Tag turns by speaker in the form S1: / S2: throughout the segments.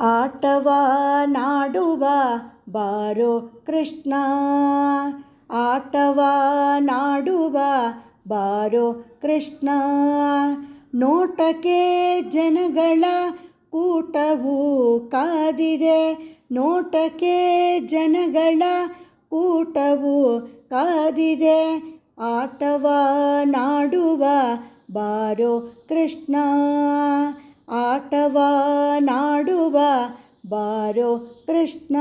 S1: ಆಟವ, ನಾಡುವ, ಬಾರೋ ಕೃಷ್ಣ. ಆಟವ, ನಾಡುವ, ಬಾರೋ ಕೃಷ್ಣ. ನೋಟಕ್ಕೆ ಜನಗಳ ಕೂಟವು ಕಾದಿದೆ. ನೋಟಕ್ಕೆ ಜನಗಳ ಕೂಟವು ಕಾದಿದೆ. ಆಟವ, ನಾಡುವ, ಬಾರೋ ಕೃಷ್ಣ. ಆಟವ ಬಾರೋ ಕೃಷ್ಣ.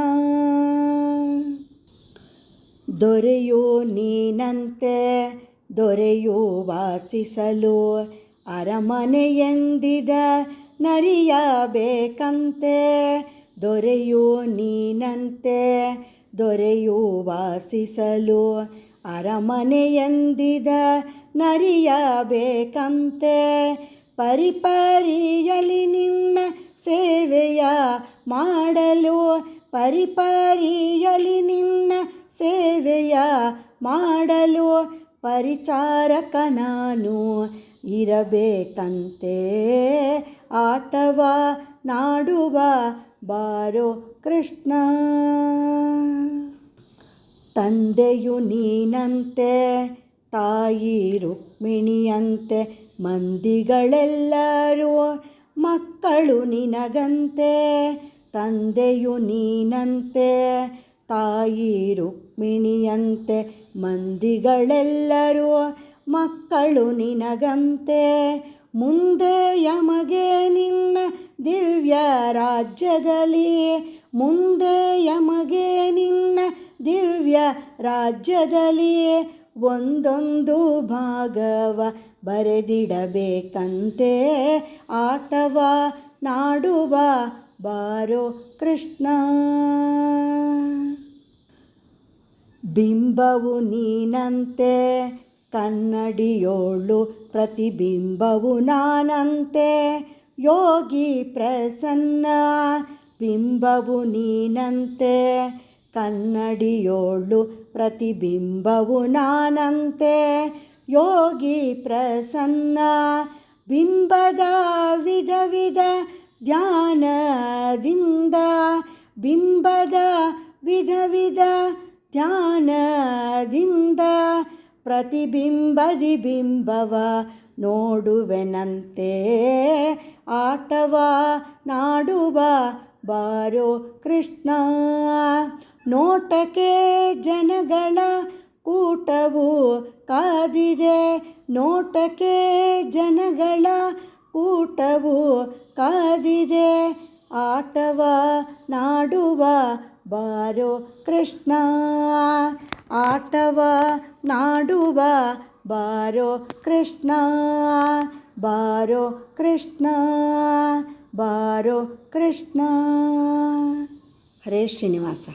S1: ದೊರೆಯೋ ನೀನಂತೆ, ದೊರೆಯೋ ವಾಸಿಸಲು ಅರಮನೆಯೆಂದಿದ ನರಿಯಬೇಕಂತೆ. ದೊರೆಯೋ ನೀನಂತೆ, ದೊರೆಯೋ ವಾಸಿಸಲು ಅರಮನೆಯೆಂದಿದ ನರಿಯಬೇಕಂತೆ. ಪರಿಪರಿಯಲಿ ನಿನ್ನ ಸೇವೆಯ ಮಾಡಲು ಪರಿಪರಿಯಲಿ ನಿನ್ನ ಸೇವೆಯ ಮಾಡಲು ಪರಿಚಾರಕ ನಾನು ಇರಬೇಕಂತೆ ಆಟವ ನಾಡುವ ಬಾರೋ ಕೃಷ್ಣ. ತಂದೆಯು ನೀನಂತೆ, ತಾಯಿ ರುಕ್ಮಿಣಿಯಂತೆ, ಮಂದಿಗಳೆಲ್ಲರೂ ಮಕ್ಕಳು ನಿನಗಂತೆ, ತಂದೆಯು ನೀನಂತೆ, ತಾಯಿ ರುಕ್ಮಿಣಿಯಂತೆ, ಮಂದಿಗಳೆಲ್ಲರೂ ಮಕ್ಕಳು ನಿನಗಂತೆ. ಮುಂದೆ ಯಮಗೆ ನಿನ್ನ ದಿವ್ಯ ರಾಜ್ಯದಲ್ಲಿ, ಮುಂದೆ ಯಮಗೆ ನಿನ್ನ ದಿವ್ಯ ರಾಜ್ಯದಲ್ಲಿ ಒಂದೊಂದು ಭಾಗವ ಬರೆದಿಡಬೇಕಂತೆ. ಆಟವ, ನಾಡುವ, ಬಾರೋ ಕೃಷ್ಣ. ಬಿಂಬವು ನೀನಂತೆ, ಕನ್ನಡಿಯೋಳು ಪ್ರತಿಬಿಂಬವು ನಾನಂತೆ. ಯೋಗಿ ಪ್ರಸನ್ನ, ಬಿಂಬವು ನೀನಂತೆ. ಕನ್ನಡಿಯೋಳು ಪ್ರತಿಬಿಂಬವು ನಾನಂತೆ. ಯೋಗಿ ಪ್ರಸನ್ನ, ಬಿಂಬದ ವಿಧ ವಿಧ ಧ್ಯಾನದಿಂದ, ಬಿಂಬದ ವಿಧ ವಿಧ ಧ್ಯಾನದಿಂದ ಪ್ರತಿಬಿಂಬದಿ ಬಿಂಬವ ನೋಡುವೆನಂತೆ. ಆಟವ, ನಾಡುವ, ಬಾರೋ ಕೃಷ್ಣ. ನೋಟಕ್ಕೆ ಜನಗಳ ಕೂಟವು ಕಾದಿದೆ. ನೋಟಕ್ಕೆ ಜನಗಳ ಕೂಟವು ಕಾದಿದೆ. ಆಟವ ನಾಡುವ ಬಾರೋ ಕೃಷ್ಣ. ಆಟವ ನಾಡುವ ಬಾರೋ ಕೃಷ್ಣ. ಬಾರೋ ಕೃಷ್ಣ. ಬಾರೋ ಕೃಷ್ಣ. ಹರೇ ಶ್ರೀನಿವಾಸ.